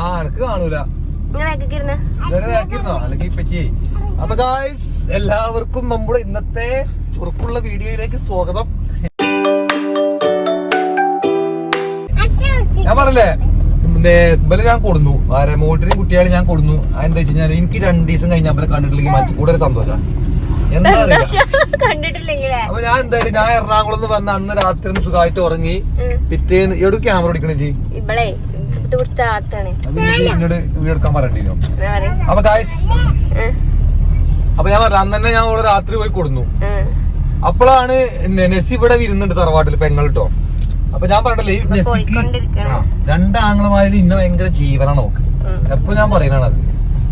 ആ എനക്ക് കാണൂല. അല്ലെങ്കിൽ അപ്പൊ ഗായ്സ് എല്ലാവർക്കും നമ്മുടെ ഇന്നത്തെ ചുറുക്കുള്ള വീഡിയോയിലേക്ക് സ്വാഗതം. ഞാൻ പറഞ്ഞില്ലേ ഇവലെ ഞാൻ കൊടുന്നു. ആരെ മോട്ടിനെയും കുട്ടിയാളെ ഞാൻ കൊടുന്നു. അതെന്താ വെച്ച് കഴിഞ്ഞാൽ എനിക്ക് രണ്ടു ദിവസം കഴിഞ്ഞാൽ അവരെ കണ്ടിട്ടില്ലെങ്കിൽ മനസ്സിൽ കൂടെ ഒരു സന്തോഷം. എന്താ അറിയില്ല. അപ്പൊ ഞാൻ എന്തായാലും ഞാൻ എറണാകുളം നിന്ന് വന്ന അന്ന് രാത്രി സുഖമായിട്ട് ഉറങ്ങി. പിറ്റേന്ന് എവിടെ ക്യാമറ എടുക്കണേ ജി ആത്താണ് അപ്പൊ എന്നോട് ഗായ്സ് ഞാൻ പറഞ്ഞു അന്ന് തന്നെ ഞാൻ ഓളെ രാത്രി പോയി കൊടുന്നു. അപ്പോഴാണ് നെസ്സി നെസി ഇവിടെ വിരുന്നുണ്ട് തറവാട്ടിൽ പെങ്ങൾ കേട്ടോ അപ്പൊ ഞാൻ പറഞ്ഞല്ലേ ഈ നെസിക്ക് രണ്ടാങ്ങളമാരിൽ ഇന്ന ഭയങ്കര ജീവനാണ് നോക്ക് എപ്പൊ ഞാൻ ഞാൻ അത്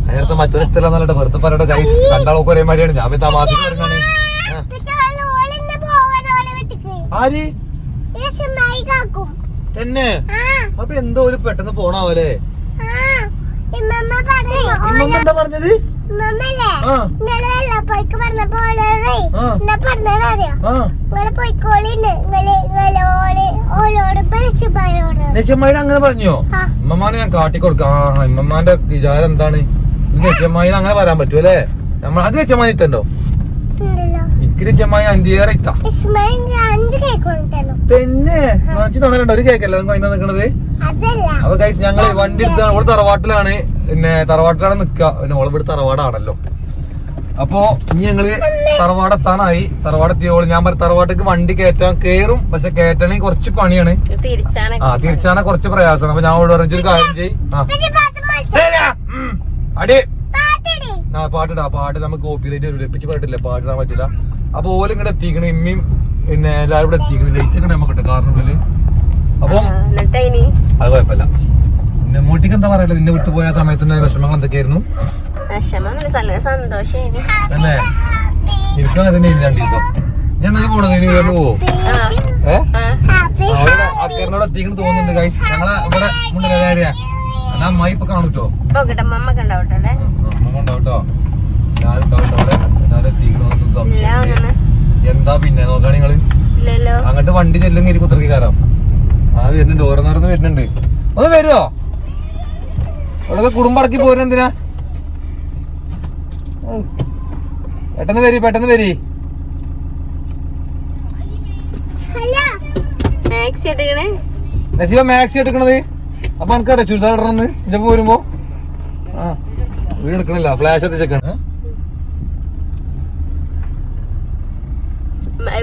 അതിനകത്ത് മറ്റൊരു സ്ഥലം വെറുതെ പറയട്ടെ ഗൈസ് രണ്ടാളൊക്കെ ഒരേ മാതിരിയാണ് ഞാൻ തമാശ പറഞ്ഞാണ്. ആര്? തന്നെ? അപ്പൊ എന്തോ ഒരു പെട്ടെന്ന് പോണാവല്ലേ? എന്താ പറഞ്ഞത്? അങ്ങനെ പറഞ്ഞോ. ഇമ്മമാനെ ഞാൻ കാട്ടിക്കൊടുക്കാം. ആ ഇമ്മമാന്റെ വിചാരം എന്താണ്? നശ്യമ്മായിനെ അങ്ങനെ പറയാൻ പറ്റൂ അല്ലേ? നമ്മൾ അത് ഉണ്ടല്ലോ. എനിക്ക് നശ്യമായി അഞ്ചേറെ കൊണ്ടുതന്നു. തന്നെ നിറച്ച് തന്നിട്ടുണ്ട് ഒരു കേക്കല്ല നിൽക്കണത് അപ്പൊ ഗൈസ് ഞങ്ങൾ വണ്ടി എടുത്താണ് ഓൾ തറവാട്ടിലാണ്. പിന്നെ തറവാട്ടിലാണ് നിക്ക. പിന്നെ ഓൾ ഇവിടെ തറവാടാണല്ലോ. അപ്പൊ ഇനി ഞങ്ങൾ തറവാടെത്താനായി. തറവാടെത്തിയോൾ ഞാൻ പറയും തറവാട്ടേക്ക് വണ്ടി കയറ്റാൻ കയറും പക്ഷെ കയറ്റണെങ്കിൽ കുറച്ച് പണിയാണ്. ആ തിരിച്ചാണ് കുറച്ച് പ്രയാസമാണ് അപ്പൊ ഞാൻ അവിടെ പറഞ്ഞു ഒരു കാര്യം ചെയ് ആ. പക്ഷെ പാത്ത് മത്സരം. ശരിയാ. ഉം. അടി. ആ പാട്ടിടാ. പാട്ട് നമുക്ക് കോപ്പിറൈറ്റ് വരില്ല എപ്പിച്ച് പാട്ടില്ല പാട്ടിടാൻ പറ്റില്ല അപ്പൊ ഓൽ ഇങ്ങോട്ട് എത്തിക്കണ. ഇമ്മയും പിന്നെ എല്ലാവരും ഇവിടെ എത്തിക്കണ. ലൈറ്റ് ഒക്കെ നമുക്ക് കാറിനുള്ളിൽ അപ്പം എന്നിട്ട് ഇനി അത് കുഴപ്പമില്ല പിന്നെ മോട്ടിക്ക് എന്താ പറയുന്നത് നിന്നെ വിട്ടു പോയ സമയത്തിന്റെ വിഷമങ്ങൾ എന്തൊക്കെയായിരുന്നു? അല്ലേ? എനിക്ക് തന്നെ രണ്ടു ദിവസം. ഞാൻ എന്നാലും പോണത് നീ കയറി പോവോ? അക്കറിനോട് എത്തിക്കണം തോന്നുന്നുണ്ട് ഗൈസ് ഞങ്ങളെ ഇവിടെ മുന്നേ കാര്യ? എന്നാ അമ്മായി ഇപ്പൊ കാണൂട്ടോ? അമ്മ ഉണ്ടാവട്ടോ അവിടെ. എന്താ പിന്നെ? നോക്കാണ് നിങ്ങൾ. അങ്ങോട്ട് വണ്ടി ചെല്ലും കയറി കുത്തിറക്കി കയറാം. ആ വരുന്നുണ്ട്. ഓരോന്നോരോന്ന് നേരം വരുന്നുണ്ട്. ഒന്ന് വരുമോ അവിടെ കുടുംബം അടക്കി പോരുന്ന എന്തിനാ? പെട്ടെന്ന് വരി പെട്ടെന്ന് വരി. ഹലോ. മാക്സി എടുക്കണേ. നസീബ മാക്സി എടുക്കണത്. അപ്പൊ എനിക്കറിയാം ചുരിദാർ ഇടണമെന്ന്. ഇതപ്പോ വരുമ്പോ. ആ വീട് എടുക്കണില്ല. ഫ്ലാഷ് എത്തിച്ചേക്കാണ്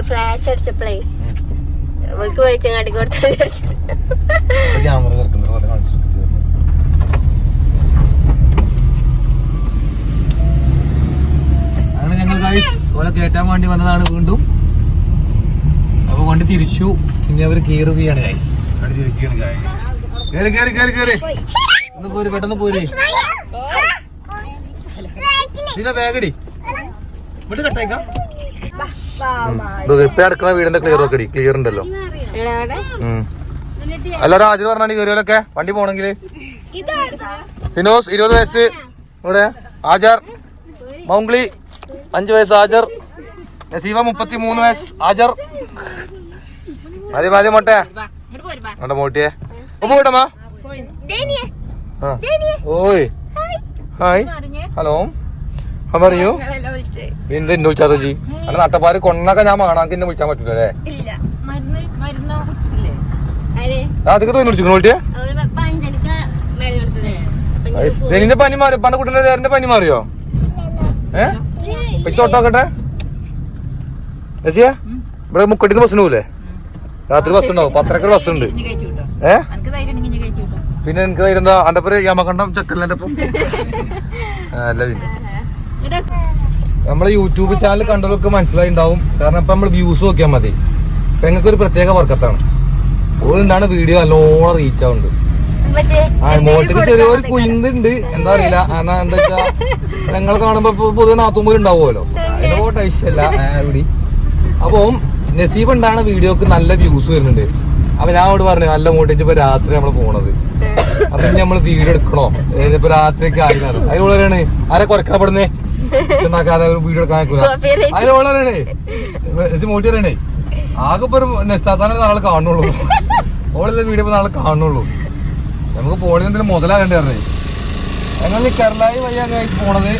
ഫ്ലാഷ് അടിച്ചപ്പോഴേ അവൾക്ക് വെളിച്ചങ്ങാട്ടി കൊടുത്തു ക്യാമറ കിടക്കുന്നത് പോലെ കാണിച്ചു അങ്ങനെ ഞങ്ങൾ ഗൈസ് ഓലെ കയറ്റാൻ വേണ്ടി വന്നതാണ് വീണ്ടും. അപ്പൊ വണ്ടി തിരിച്ചു. ഇനി അവർ കീറുകയാണ് ഗൈസ് വണ്ടി തിരിക്കുകയാണ് ഗൈസ് കേറി കേറി കേറി കേറി. ഒന്ന് പോര് പെട്ടെന്ന് പോര്. പിന്നെ ബാഗടി ഇവിടെ കട്ടേക്കാം. ഇപ്പൊ അടുക്കള വീടിന്റെ ക്ലിയർ നോക്കടി ക്ലിയർ ഉണ്ടല്ലോ. എല്ലാരും ഹാജർ പറഞ്ഞാണ് കയറിയാലൊക്കെ വണ്ടി പോണെങ്കിൽ. ഫിനോസ് ഇരുപത് വയസ്സ്. ഇവിടെ ആചാർ മൗംഗ്ലി. അഞ്ച് വയസ്സ് ആജർ നസീമ മുപ്പത്തി മൂന്ന് വയസ്സ് ആജർ മതി മതി മോട്ടെ. മോട്ടെ മോട്ടിയെ. ഉപ്പ് കൂട്ടമ്മ ആ. ഓയ്. ഹായ്. ഹലോ. ആ പറയൂ. എന്ത് എന്നെ വിളിച്ചാ ജി? അല്ല നട്ടപ്പാര് കൊണ്ണൊക്കെ ഞാൻ മാണാക്ക് എന്നെ വിളിച്ചാൻ പറ്റൂല അല്ലേ? ഇല്ല. മരുന്ന് മരുന്നോ കുടിച്ചിട്ടില്ലേ? ആര്? അതൊക്കെ തോന്നി വിളിച്ചു നിന്റെ പനി മാറി? പന്റെ കുട്ടന്റെ നേരന്റെ പനി മാറിയോ? ഏ? പൈസ തൊട്ടോക്കട്ടെ രസിയ ഇവിടെ മുക്കട്ടിന്ന് ബസ്സിന് പോലേ രാത്രി ബസ് ഉണ്ടാവും. പത്തരക്ക് ബസ് ഉണ്ട്. ഏ? പിന്നെ എനിക്ക് ധൈര്യം എന്താ? അന്റെ പേര് യമകണ്ഠം ചക്കല്ല എന്റെ അല്ല പിന്നെ. നമ്മളെ യൂട്യൂബ് ചാനൽ കണ്ടവർക്ക് മനസ്സിലായി ഉണ്ടാവും കാരണം ഇപ്പൊ നമ്മൾ വ്യൂസ് നോക്കിയാൽ മതി. ഇപ്പൊ ഞങ്ങൾക്ക് ഒരു പ്രത്യേക വർക്കത്താണ്. അതുകൊണ്ടാണ് വീഡിയോ നല്ലോണം റീച്ച് ആവുന്നുണ്ട്. ഉമ്മച്ചി, ആ മോട്ടിന് ചെറിയൊരു കുയിന്തുണ്ട്. എന്താ അറിയില്ല. കാരണം എന്താ വെച്ചാ ഞങ്ങൾ കാണുമ്പോ പൊതുവെ നാത്തുമ്പോൾ ഉണ്ടാവുമല്ലോ. പോട്ടെ വിഷയല്ല. ഇവിടെ അപ്പം നസീബ് ഉണ്ടാണ് വീഡിയോക്ക് നല്ല വ്യൂസ് വരുന്നുണ്ട്. അപ്പൊ ഞാൻ അവിടെ പറഞ്ഞു നല്ല മോട്ടിച്ച് ഇപ്പൊ രാത്രി നമ്മൾ പോണത്. അപ്പൊ ഇനി നമ്മൾ വീഡിയോ എടുക്കണോ? ഇപ്പൊ രാത്രിയൊക്കെ ആയി അതിൽ വളരാണ് ആരെ കുറക്കപ്പെടുന്നേ എന്നാക്കാതെ വീഡിയോ എടുക്കാൻ അതിലുള്ളവരാണ് നസീബ് മോട്ടി പറയണേ ആകെ ഇപ്പൊ ഒരു നെസ്താത്താനെ നാളെ കാണുള്ളൂ ഓളെല്ലാം വീഡിയോ നാളെ കാണുള്ളൂ നമുക്ക് പോണതിന് മുതലാകേണ്ടി പറഞ്ഞേ? ഞങ്ങൾ കേരളായി വഴിയാണ് കഴിച്ച് പോണത്.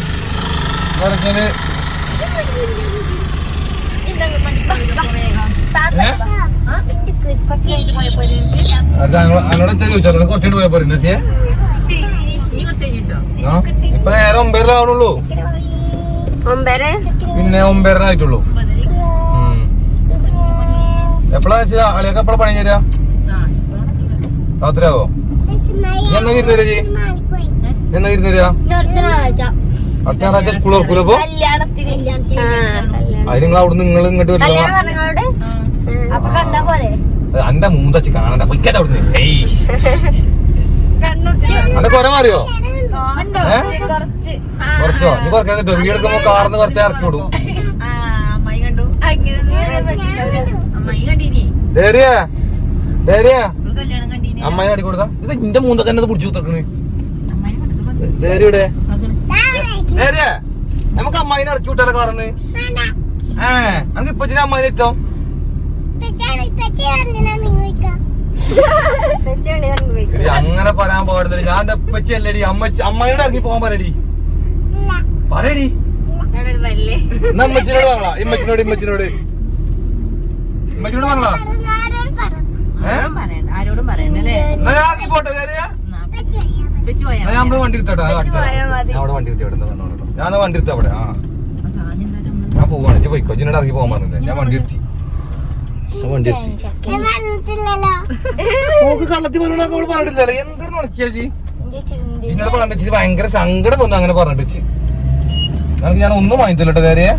ഞങ്ങൾ എന്നോട് എന്താ ചോദിച്ചാൽ കുറച്ചുകൂടി പോയാൽ പോരെ നസിയെ ഇപ്പൊ നേരെ ഒമ്പതരാവണുള്ളൂ പിന്നെ ഒമ്പതര ആയിട്ടുള്ളൂ. ഉം. എപ്പോഴാ വെച്ചാ അളിയൊക്കെ എപ്പോഴാ പണി തരാ? രാത്രിയാവോ? എന്നാ വിരുന്ന്? വരാ ചേച്ചി എന്നാ വിരുന്ന് വരാ അടുത്ത ഞായറാഴ്ച സ്കൂൾ തുറക്കൂല അപ്പൊ കല്യാണത്തിന് അതിന് നിങ്ങൾ അവിടെ നിങ്ങൾ ഇങ്ങോട്ട് വരില്ല അന്റെ മൂന്തച്ചി കാണണ്ട. പൊയ്ക്കട്ടെ അവിടുന്ന്. ഏയ്. അന്റെ കൊര മാറിയോ? കുറച്ച്. കുറച്ചോ? നീ കുറയ്ക്കാൻ കിട്ടോ വീട് എടുക്കുമ്പോ കാർന്ന് കുറച്ച് ഇറക്കി വിടും. ഡേറിയ ഡേരിയാ? അമ്മായി അടി കൊടുത്താ? ഇത് നിന്റെ മൂന്തൊക്കെ തന്നെ പിടിച്ചു കുത്തക്കണ് ഡേരിയുടെ ഡേരിയ നമുക്ക് അമ്മായിനെ ഇറക്കി വിട്ടാലോ കാർന്ന് ഏ നമുക്ക് ഇപ്പൊ അമ്മായിനെ എത്തോ അങ്ങനെ പറയാൻ പാടുന്നില്ല ഞാൻ എന്റെ ഉപ്പച്ചി അല്ലടി. അമ്മച്ചി അമ്മയോട് ഇറങ്ങി പോകാൻ പറയടി. പറയടി. അമ്മച്ചിനോട് പറഞ്ഞാ ഇമ്മച്ചിനോട് ഇമ്മച്ചിനോട് ഇമ്മച്ചിനോട്. പറഞ്ഞാ. ഏ ആരോടും പറയണ്ടല്ലേ എന്നാ ഞാൻ ഇറങ്ങി പോട്ടെ ഞാൻ വണ്ടി എടുത്തോട്ടെ. അവിടെ വണ്ടി എടുത്തി ഞാൻ വണ്ടി എടുത്ത അവിടെ ആ. ഞാൻ പോവാണ് ഇജ്ജ് പോയിക്കോ. ഇജ്ജിനോട് ഇറങ്ങി പോകാൻ പറഞ്ഞില്ല? ഞാൻ വണ്ടി എടുത്തി വണ്ടി നോക്ക് കള്ളത്തി അവൾ പറഞ്ഞിട്ടില്ലല്ലോ. എന്തൊരു ചേച്ചി? ഇന്നോട് പറഞ്ഞിട്ട് ഭയങ്കര സങ്കടം വന്നു അങ്ങനെ പറഞ്ഞിട്ട് എനിക്ക് ഞാൻ ഒന്നും വാങ്ങിച്ചില്ല കേട്ടോ കാര്യം.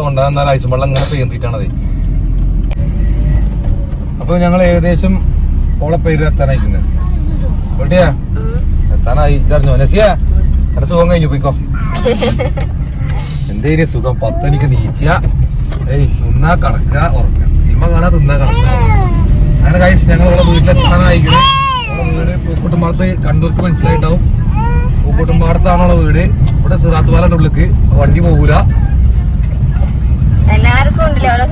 തൊണ്ടാ എന്നാൽ ഐസും വെള്ളം ഇങ്ങനെ പെയ്തിട്ടാണത് അപ്പൊ ഞങ്ങൾ ഏകദേശം ഓളെ പേര് എത്താനായിക്കുന്നത് എവിടെയാ എത്താനായി. ഇതറിഞ്ഞോ? നസിയ എന്റെ സുഖം കഴിഞ്ഞു പോയിക്കോ. എന്തേലും സുഖം. പത്തണിക്ക് നീച്ച. ഏയ് തിന്നാ കടക്ക ഉറക്ക. സിനിമ കാണാ തിന്നാ കടക്ക. അങ്ങനെ കഴിച്ച് ഞങ്ങൾ ഓളെ വീട്ടിലെത്താനായിരിക്കും ഓളെ വീട് പൂക്കുട്ടുംപാടത്ത് കണ്ടൂർക്ക് മനസ്സിലായിട്ടാവും പൂക്കുട്ടുംപാടത്താണോളെ വീട്. ഇവിടെ സിറാത്ത് പാലന്റെ ഉള്ളിക്ക് വണ്ടി പോകൂല എല്ലാവർക്കും ഉണ്ടല്ലോ?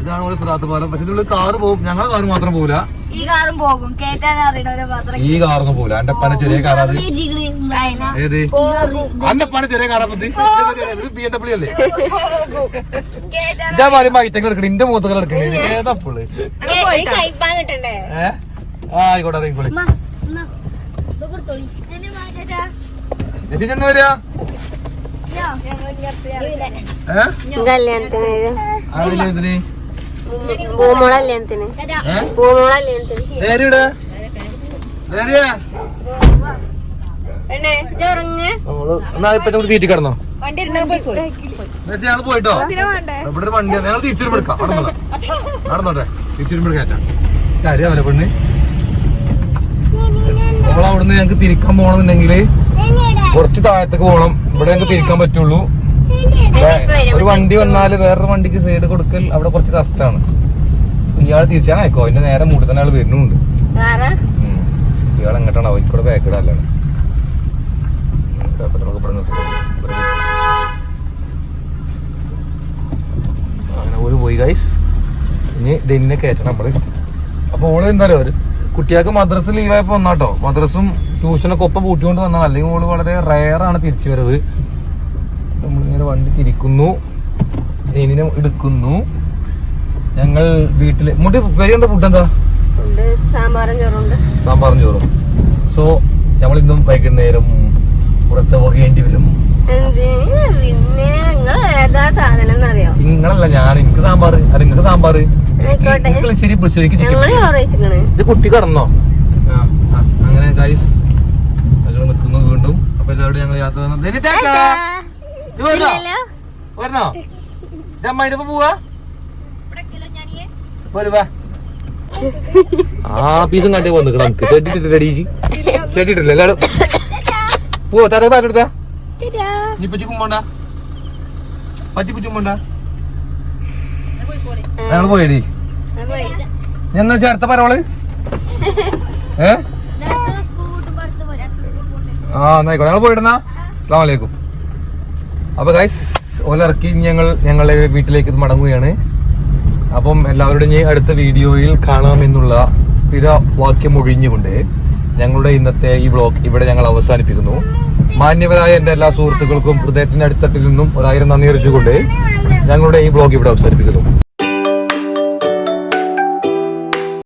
ഇതാണ് പാലം പക്ഷെ ഇതിനുള്ളിൽ കാറ് പോകും. ഞങ്ങളെ കാറ് മാത്രം പോകൂല ഈ കാറും പോകും. ഈ കാറൊന്നും പോകൂല എന്റെ പന ചെറിയ കാറാത് ഏത്? അന്റെ പന ചെറിയ കാറാ പത്തി ബി എം ഡബ്ല്യൂ അല്ലേ? ഇതാ പറയുമ്പോ ഐറ്റങ്ങൾ എടുക്കണേ. ഇന്റെ മൂത്തകൾ എടുക്കണേ. ഏതാ പുള്ളി ആയിക്കോട്ടെ ആയിക്കോട്ടെ ഇറങ്ങിക്കോളി എന്ന് വരിക? കല്യാണത്തിന് തീറ്റി കിടന്നോ? ഞങ്ങൾ പോയിട്ടോ? ഇവിടെ ഒരു വണ്ടി ഞങ്ങൾ തിരിച്ചുവരുമ്പോ എടുക്കാം. നടന്നോട്ടെ കയറ്റാം കാര്യമല്ല പെണ്ണ്. നമ്മൾ അവിടുന്ന് ഞങ്ങൾക്ക് തിരിക്കാൻ പോകണമെന്നുണ്ടെങ്കിൽ കുറച്ച് താഴത്തേക്ക് പോകണം ഇവിടെ ഞങ്ങൾക്ക് തിരിക്കാൻ പറ്റുള്ളൂ. ഒരു വണ്ടി വന്നാൽ വേറൊരു വണ്ടിക്ക് സൈഡ് കൊടുക്കൽ അവിടെ കുറച്ച് കഷ്ടമാണ്. ഇയാൾ തിരിച്ചാൽ അയക്കോ അതിന്റെ നേരെ മൂട്ടിൽ തന്നെ ആൾ വരുന്നുണ്ട്. ഇയാൾ എങ്ങോട്ടാണ്? അവൻ കൂടെ ബാക്ക് ഇവിടെ പോയി. അങ്ങനെ ഒരു പോയി ഗൈസ് ഇനി ഡെന്നിനെ കയറ്റണം നമ്മൾ. അപ്പൊ ഓൾ എന്താ ഒരു കുട്ടികൾക്ക് മദ്രസ് ലീവായപ്പോ വന്നാട്ടോ. മദ്രസും ട്യൂഷനൊക്കെ ഒപ്പം പൂട്ടിക്കൊണ്ട് വന്നാൽ അല്ലെങ്കിൽ ഓൾ വളരെ റയറാണ് തിരിച്ചു വരവ്. നമ്മളിങ്ങനെ വണ്ടി തിരിക്കുന്നു. ഡെന്നിനെ എടുക്കുന്നു. ഞങ്ങൾ വീട്ടിൽ മുട്ടി വരികണ്ട ഫുഡ് എന്താ? സാമ്പാറും ചോറും. സോ നമ്മൾ ഇന്നും വൈകുന്നേരം പുറത്ത് പോകേണ്ടി വരും. നിങ്ങളല്ല ഞാൻ. എനിക്ക് സാമ്പാർ അല്ല നിങ്ങൾക്ക് സാമ്പാർ ശരി ഇത് കുട്ടി കടന്നോ ആ, ആ, അങ്ങനെ ഗൈസ് ഞങ്ങൾ നിൽക്കുന്നു വീണ്ടും അപ്പൊ എല്ലാവരും ഞങ്ങൾ യാത്ര വന്നു. ധനി, ടാറ്റാ. ഇത് വരണോ? ഒപ്പം പോവാ? പോര് വാ. ആ പീസും കണ്ടേ പോന്ന് നമുക്ക്. ഷെഡിട്ടിട്ടില്ല ഷെഡിട്ടില്ല എല്ലാവരും പോവാ താര താരെടുത്താ നീ പറ്റി കുമ്പോണ്ട പറ്റി ചുമ്പോണ്ട ഞങ്ങൾ പോയടി. എന്നാ ചേർത്ത പരവൾ ഏ? ആ എന്നായിക്കോട്ടെ ഞങ്ങൾ പോയിടുന്നാ അസ്ലാം വലൈക്കും അപ്പൊ ഗൈസ് ഓലിറക്കി ഞങ്ങൾ ഞങ്ങളുടെ വീട്ടിലേക്ക് മടങ്ങുകയാണ്. അപ്പം എല്ലാവരുടെയും അടുത്ത വീഡിയോയിൽ കാണാമെന്നുള്ള സ്ഥിര വാക്യം ഒഴിഞ്ഞുകൊണ്ട് ഞങ്ങളുടെ ഇന്നത്തെ ഈ വ്ളോഗ് ഇവിടെ ഞങ്ങൾ അവസാനിപ്പിക്കുന്നു. മാന്യവരായ എന്റെ എല്ലാ സുഹൃത്തുക്കൾക്കും ഹൃദയത്തിന്റെ അടിത്തട്ടിൽ നിന്നും ഒരായിരം നന്ദി അറിയിച്ചുകൊണ്ട് ഞങ്ങളുടെ ഈ വ്ളോഗ് ഇവിടെ അവസാനിപ്പിക്കുന്നു.